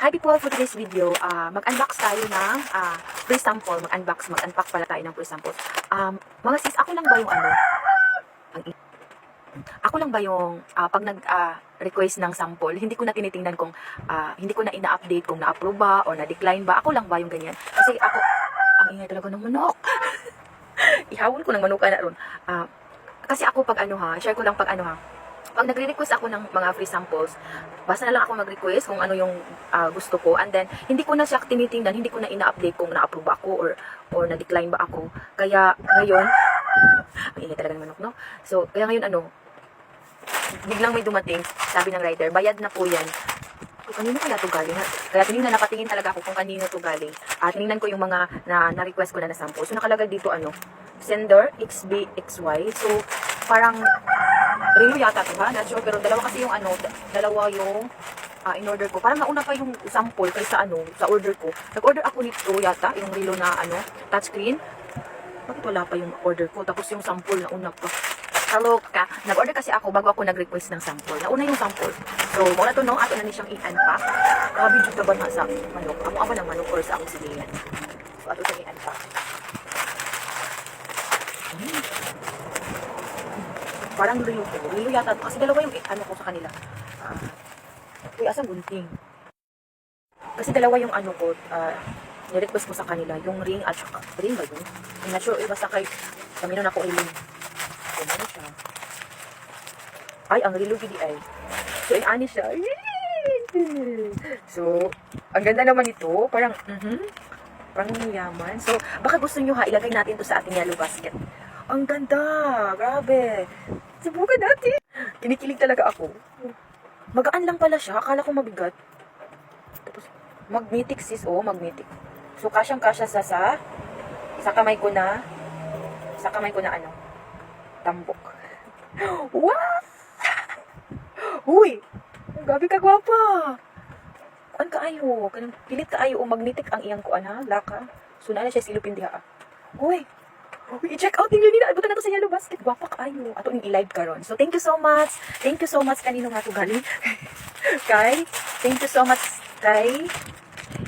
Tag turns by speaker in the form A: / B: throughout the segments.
A: Hi people, for today's video, ah, mag-unbox tayo ng ah, free sample. Mag-unbox, mag-unpack pala tayo ng free sample. Um, mga sis, ako lang ba yung ano? Ako lang ba yung ah, pag nag-request ng sample, hindi ko na tinitingnan kung ah, hindi ko na ina-update kung na-approve ba or na-decline ba. Ako lang ba yung ganyan? Kasi ako, ang ingay talaga ng manok. Ihawol ko ng manuka na ron. Ah, kasi ako pag ano ha, share ko lang pag ano ha, pag nagre-request ako ng mga free samples, basta na lang ako mag-request kung ano yung ah, gusto ko and then hindi ko na siya tinitingnan, hindi ko na ina-update kung na-approve ako or or na-decline ba ako. Kaya ngayon, ang ingay talaga ng manok, no? So, kaya ngayon ano, biglang may dumating, sabi ng writer, bayad na po yan. Kanino kaya ito galing? Kaya tinignan, napatingin talaga ako kung kanino ito galing. At tinignan ko yung mga na, na-request ko na na sample. So, nakalagay dito ano, sender, XBXY. So, parang Relo yata ito ha, not sure, pero dalawa kasi yung ano, da- dalawa yung ah, in-order ko. Parang nauna pa yung sample kaysa ano, sa order ko. Nag-order ako nito yata, yung Relo na ano, touchscreen. Bakit wala pa yung order ko? Tapos yung sample na una pa. Hello ka. Nag-order kasi ako bago ako nag-request ng sample. Nauna yung sample. So, muna to no, ato na ni siyang. Grabe jud ka ba na sa manok? Amo amo ng manok or sa akong silihan. So, ato i-unpack. Hmm. Parang rilo ko. Rilo yata. Kasi dalawa yung ano ko sa kanila. Ah, uy, asang gunting. Kasi dalawa yung ano ko, ah, nirequest ko sa kanila. Yung ring at saka, ring ba yun? I'm not sure, eh, basta kay, kami na ako ring. So, ano siya? Ay, ang rilo gidi ay. So, in-ani siya. So, ang ganda naman ito. Parang, mhm. Parang yaman. So, baka gusto nyo ha, ilagay natin to sa ating yellow basket. Ang ganda! Grabe! Subukan natin! Kinikilig talaga ako. Magaan lang pala siya. Akala ko mabigat. Tapos, magnetic sis. Oh, magnetic. So, kasyang-kasya sa sa sa kamay ko na sa kamay ko na ano? Tambok. Wow! Uy! Gabi ka gwapa! Kuan kaayo? Kanang pilit kaayo o magnetic ang iyang kuan ha? Laka. So, na siya silupin diha. Uy! I-check out ninyo nila. Abutan na to sa yellow basket. Gwapa kaayo. Ato ning i-live karon. So, thank you so much. Thank you so much kanino nga to galing. kay, thank you so much kay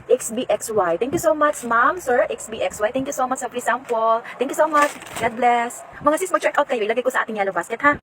A: XBXY. Thank you so much, ma'am, sir, XBXY. Thank you so much sa free sample. Thank you so much. God bless. Mga sis, mag-check out kayo. Ilagay ko sa ating yellow basket, ha?